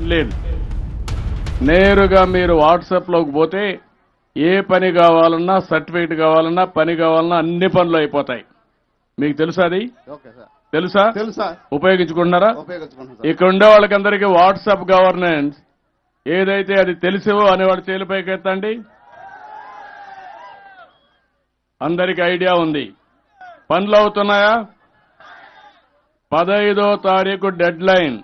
లేదు. నేరుగా మీరు వాట్సాప్లోకి పోతే ఏ పని కావాలన్నా సర్టిఫికేట్ కావాలన్నా పని కావాలన్నా అన్ని పనులు అయిపోతాయి. మీకు తెలుసా అది? తెలుసా? తెలుసు? ఉపయోగించుకుంటున్నారా? ఇక్కడ ఉండే వాళ్ళకందరికీ వాట్సాప్ గవర్నెన్స్. ఏదైతే అది తెలుసో అనేవాడు చేలిపైకి ఎత్తండి. అందరికి ఐడియా ఉంది. పనులు అవుతున్నాయా? పదహైదో తారీఖు డెడ్ లైన్.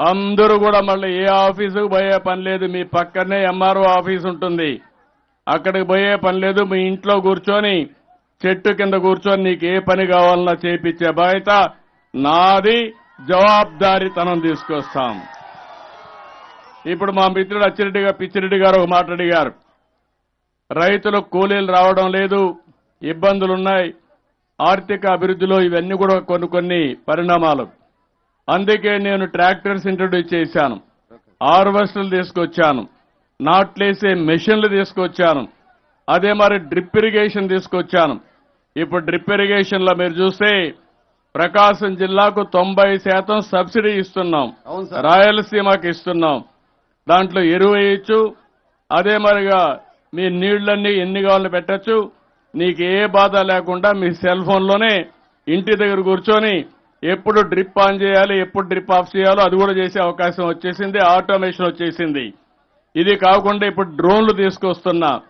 అందరూ కూడా మళ్ళీ ఏ ఆఫీసుకు పోయే పని లేదు. మీ పక్కనే ఎంఆర్ఓ ఆఫీస్ ఉంటుంది. అక్కడికి పోయే పని లేదు. మీ ఇంట్లో కూర్చొని చెట్టు కింద కూర్చొని నీకు ఏ పని కావాలన్నా చేపించే బాధ్యత నాది. జవాబారితనం తీసుకొస్తాం. ఇప్పుడు మా మిత్రుడు అచ్చిరెడ్డి గారు పిచ్చిరెడ్డి గారు ఒక మాట అడిగారు. రైతులకు కూలీలు రావడం లేదు. ఇబ్బందులున్నాయి. ఆర్థిక అభివృద్ధిలో ఇవన్నీ కూడా కొన్ని కొన్ని పరిణామాలు. అందుకే నేను ట్రాక్టర్స్ ఇంట్రడ్యూస్ చేశాను. హార్వెస్టర్లు తీసుకొచ్చాను. నాట్లేసే మెషిన్లు తీసుకొచ్చాను. అదే మరి డ్రిప్ ఇరిగేషన్ తీసుకొచ్చాను. ఇప్పుడు డ్రిప్ ఇరిగేషన్లో మీరు చూస్తే ప్రకాశం జిల్లాకు తొంభై శాతం సబ్సిడీ ఇస్తున్నాం. రాయలసీమకి ఇస్తున్నాం. దాంట్లో ఎరువు వేయచ్చు. అదే మరిగా మీ నీళ్ళన్నీ ఎన్ని కావాలని పెట్టచ్చు. నీకు ఏ బాధ లేకుండా మీ సెల్ ఫోన్లోనే ఇంటి దగ్గర కూర్చొని ఎప్పుడు డ్రిప్ ఆన్ చేయాలి ఎప్పుడు డ్రిప్ ఆఫ్ చేయాలో అది కూడా చేసే అవకాశం వచ్చేసింది ఆటోమేషన్ వచ్చేసింది. ఇది కాకుండా ఇప్పుడు డ్రోన్లు తీసుకొస్తున్నా.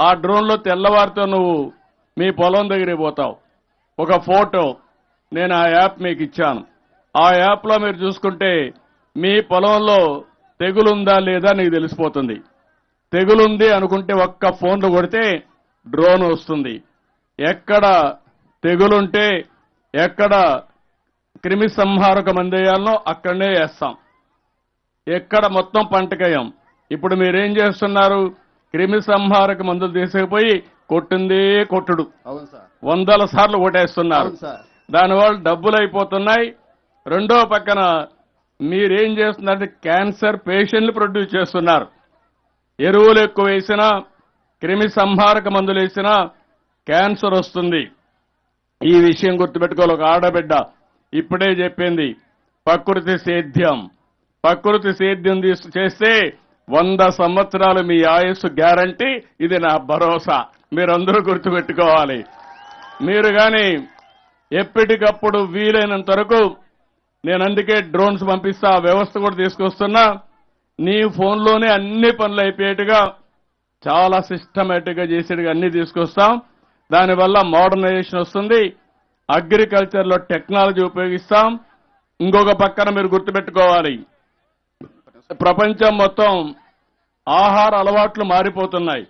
ఆ డ్రోన్లో తెల్లవారితో నువ్వు మీ పొలం దగ్గరికి పోతావు. ఒక ఫోటో నేను ఆ యాప్ మీకు ఇచ్చాను. ఆ యాప్లో మీరు చూసుకుంటే మీ పొలంలో తెగులుందా లేదా నీకు తెలిసిపోతుంది. తెగులుంది అనుకుంటే ఒక్క ఫోన్లు కొడితే డ్రోన్ వస్తుంది. ఎక్కడ తెగులుంటే ఎక్కడ క్రిమి సంహారక మందేయాలనో అక్కడనే వేస్తాం. ఎక్కడ మొత్తం పంటకయం. ఇప్పుడు మీరేం చేస్తున్నారు? క్రిమి సంహారక మందులు తీసుకుపోయి కొట్టిందే కొట్టుడు. వందల సార్లు సార్. దానివల్ల డబ్బులు అయిపోతున్నాయి రెండో పక్కన మీరేం చేస్తున్నారంటే క్యాన్సర్ పేషెంట్లు ప్రొడ్యూస్ చేస్తున్నారు. ఎరువులు ఎక్కువ వేసినా క్రిమి సంహారక మందులు వేసినా క్యాన్సర్ వస్తుంది. ఈ విషయం గుర్తుపెట్టుకోవాలి. ఒక ఆడబిడ్డ ఇప్పుడే చెప్పింది. ప్రకృతి సేద్యం. ప్రకృతి సేద్యం తీసు చేస్తే వంద సంవత్సరాలు మీ ఆయుస్సు గ్యారంటీ ఇది నా భరోసా. మీరందరూ గుర్తుపెట్టుకోవాలి. మీరు కానీ ఎప్పటికప్పుడు వీలైనంత వరకు నేను అందుకే డ్రోన్స్ పంపిస్తా ఆ వ్యవస్థ కూడా తీసుకొస్తున్నా. నీ ఫోన్లోనే అన్ని పనులు అయిపోయేట్టుగా చాలా సిస్టమేటిక్గా చేసేట్టుగా అన్ని తీసుకొస్తాం. దానివల్ల మోడర్నైజేషన్ వస్తుంది. అగ్రికల్చర్లో టెక్నాలజీ ఉపయోగిస్తాం. ఇంకొక పక్కన మీరు గుర్తుపెట్టుకోవాలి. ప్రపంచం మొత్తం ఆహార అలవాట్లు మారిపోతున్నాయి.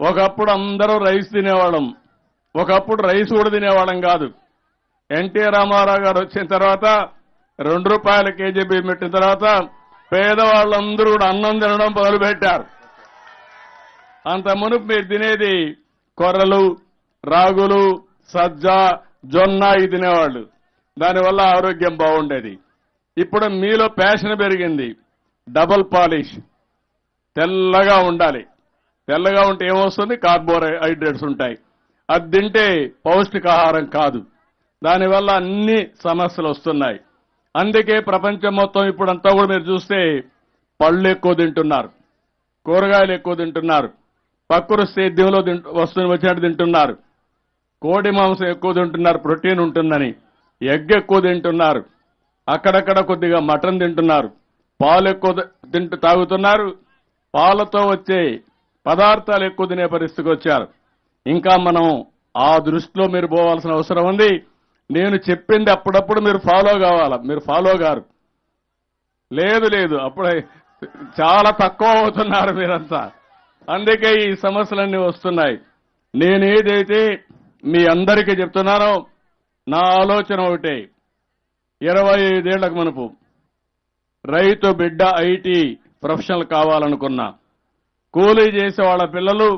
ఒకప్పుడు అందరూ రైస్ తినేవాళ్ళం. ఒకప్పుడు రైస్ కూడా తినేవాళ్ళం కాదు. ఎన్టీ రామారావు గారు వచ్చిన తర్వాత రెండు రూపాయల కేజీ బియ్యం పెట్టిన తర్వాత పేదవాళ్ళందరూ కూడా అన్నం తినడం మొదలుపెట్టారు. అంత మునుపు మీరు తినేది కొర్రలు రాగులు సజ్జ జొన్న ఇది తినేవాళ్ళు దానివల్ల ఆరోగ్యం బాగుండేది. ఇప్పుడు మీలో ప్యాషన్ పెరిగింది. Double polish. తెల్లగా ఉండాలి. తెల్లగా ఉంటే ఏమొస్తుంది? కార్బోహైడ్రేట్స్ ఉంటాయి. అది తింటే పౌష్టికాహారం కాదు. దానివల్ల అన్ని సమస్యలు వస్తున్నాయి. అందుకే ప్రపంచం మొత్తం ఇప్పుడంతా కూడా మీరు చూస్తే పళ్ళు ఎక్కువ తింటున్నారు. కూరగాయలు ఎక్కువ తింటున్నారు. పక్కురు సేద్యంలో తింటు వస్తువుని వచ్చినట్టు తింటున్నారు. కోడి మాంసం ఎక్కువ తింటున్నారు ప్రోటీన్ ఉంటుందని ఎగ్ ఎక్కువ తింటున్నారు అక్కడక్కడ కొద్దిగా మటన్ తింటున్నారు పాలు ఎక్కువ తింటూ తాగుతున్నారు పాలతో వచ్చే పదార్థాలు ఎక్కువ తినే పరిస్థితికి వచ్చారు. ఇంకా మనం ఆ దృష్టిలో మీరు పోవాల్సిన అవసరం ఉంది. నేను చెప్పింది అప్పుడప్పుడు మీరు ఫాలో కావాలా మీరు ఫాలో గారు లేదు లేదు అప్పుడే చాలా తక్కువ అవుతున్నారు మీరంతా. అందుకే ఈ సమస్యలన్నీ వస్తున్నాయి. నేనేదైతే మీ అందరికీ చెప్తున్నానో నా ఆలోచన ఒకటే. ఇరవై ఐదేళ్ళకు మనపు రైతు బిడ్డ ఐటీ ప్రొఫెషనల్ కావాలనుకున్నా కూలీ చేసే వాళ్ళ పిల్లలు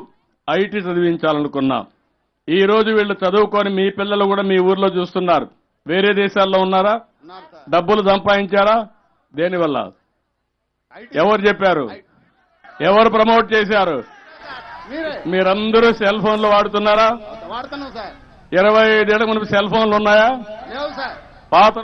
ఐటీ చదివించాలనుకున్నా ఈ రోజు వీళ్ళు చదువుకొని మీ పిల్లలు కూడా మీ ఊర్లో చూస్తున్నారు. వేరే దేశాల్లో ఉన్నారా? డబ్బులు సంపాదించారా? దేనివల్ల? ఎవరు చెప్పారు? ఎవరు ప్రమోట్ చేశారు? మీరే. మీరందరూ సెల్ ఫోన్లు వాడుతున్నారా? వాడుతున్నాం సార్. ఇరవై ఐదేళ్ళ మునుపు సెల్ ఫోన్లు ఉన్నాయా? లేవు సార్. పాత